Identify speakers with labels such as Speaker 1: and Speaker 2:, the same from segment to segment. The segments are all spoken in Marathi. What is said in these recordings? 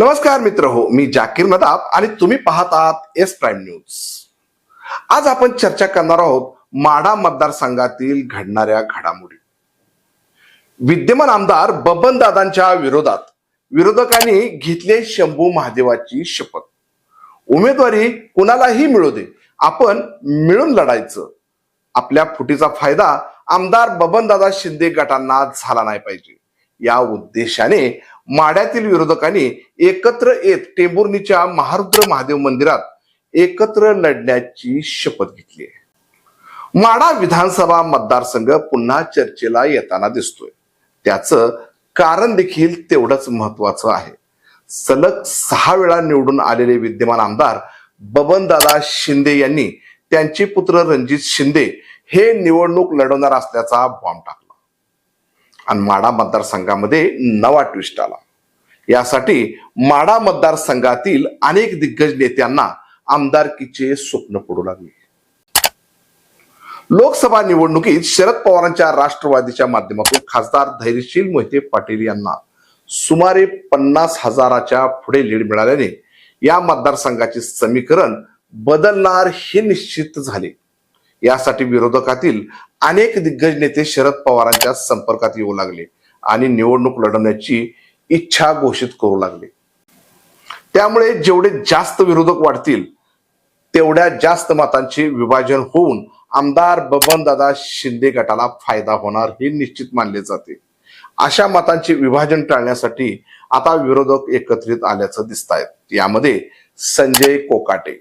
Speaker 1: नमस्कार मित्र हो मी जाकीर नदाब आणि तुम्ही पाहत आहात एस प्राईम न्यूज. आज आपण चर्चा करणार आहोत माढा मतदारसंघातील घडणाऱ्या घडामोडी. विद्यमान आमदार बबन दादांच्या विरोधात विरोधकांनी घेतले शंभू महादेवाची शपथ. उमेदवारी कुणालाही मिळू दे आपण मिळून लढायचं. आपल्या फुटीचा फायदा आमदार बबनदादा शिंदे गटांना झाला नाही पाहिजे. या उद्देशाने माड्यातील विरोधकांनी एकत्र येत टेंभुर्णीच्या महारुद्र महादेव मंदिरात एकत्र लढण्याची शपथ घेतली आहे. माडा विधानसभा मतदारसंघ पुन्हा चर्चेला येताना दिसतोय. त्याचं कारण देखील तेवढंच महत्वाचं आहे. सलग सहा वेळा निवडून आलेले विद्यमान आमदार बबनदादा शिंदे यांनी त्यांचे पुत्र रणजित शिंदे हे निवडणूक लढवणार असल्याचा बॉम्ब टाकला. आणि माडा मतदारसंघामध्ये नवा ट्विस्ट आला. यासाठी माडा मतदारसंघातील अनेक दिग्गज नेत्यांना आमदारकीचे स्वप्न पडू लागले. लोकसभा निवडणुकीत शरद पवारांच्या राष्ट्रवादीच्या माध्यमातून खासदार धैर्यशील मोहिते पाटील यांना सुमारे पन्नास हजाराच्या पुढे लीड मिळाल्याने या मतदारसंघाचे समीकरण बदलणार हे निश्चित झाले. यासाठी विरोधकातील अनेक दिग्गज नेते शरद पवारांच्या संपर्कात येऊ लागले आणि निवडणूक लढवण्याची इच्छा घोषित करू लागले. त्यामुळे जेवढे जास्त विरोधक वाढतील तेवढ्या जास्त मतांचे विभाजन होऊन आमदार बबनदादा शिंदे गटाला फायदा होणार हे निश्चित मानले जाते. अशा मतांचे विभाजन टाळण्यासाठी आता विरोधक एकत्रित आल्याचं दिसत आहेत यामध्ये संजय कोकाटे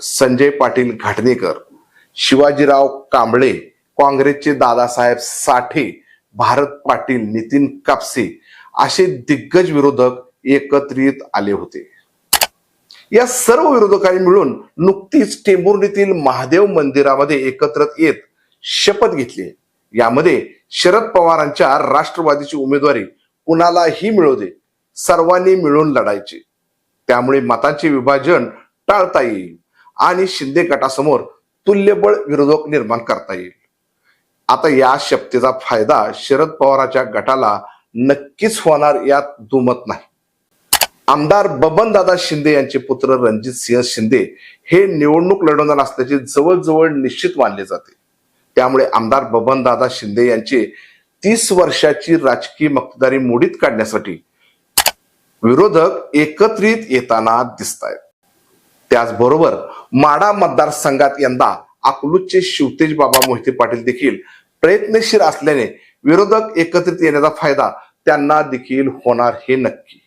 Speaker 1: संजय पाटील घाटणेकर शिवाजीराव कांबळे काँग्रेसचे दादासाहेब साठे भारत पाटील नितीन कापसे असे दिग्गज विरोधक एकत्रित आले होते. या सर्व विरोधकांनी मिळून नुकतीच टेंभुर्णीतील महादेव मंदिरामध्ये एकत्र येत शपथ घेतली. यामध्ये शरद पवारांच्या राष्ट्रवादीची उमेदवारी कुणालाही मिळू दे सर्वांनी मिळून लढायचे. त्यामुळे मतांचे विभाजन टाळता येईल. आणि शिंदे गटासमोर तुल्यबळ विरोधक निर्माण करता येईल. आता या शपथेचा फायदा शरद पवारांच्या गटाला नक्कीच होणार यात दुमत नाही. आमदार बबनदादा शिंदे यांचे पुत्र रणजित सिंह शिंदे हे निवडणूक लढवणार असल्याचे जवळजवळ निश्चित मानले जाते. त्यामुळे आमदार बबनदादा शिंदे यांचे तीस वर्षाची राजकीय मक्तेदारी मोडीत काढण्यासाठी विरोधक एकत्रित येताना दिसत आहेत त्याचबरोबर माडा मतदारसंघात यंदा अकलूजचे शिवतेज बाबा मोहिते पाटील देखील प्रयत्नशील असल्याने विरोधक एकत्रित येण्याचा फायदा त्यांना देखील होणार हे नक्की.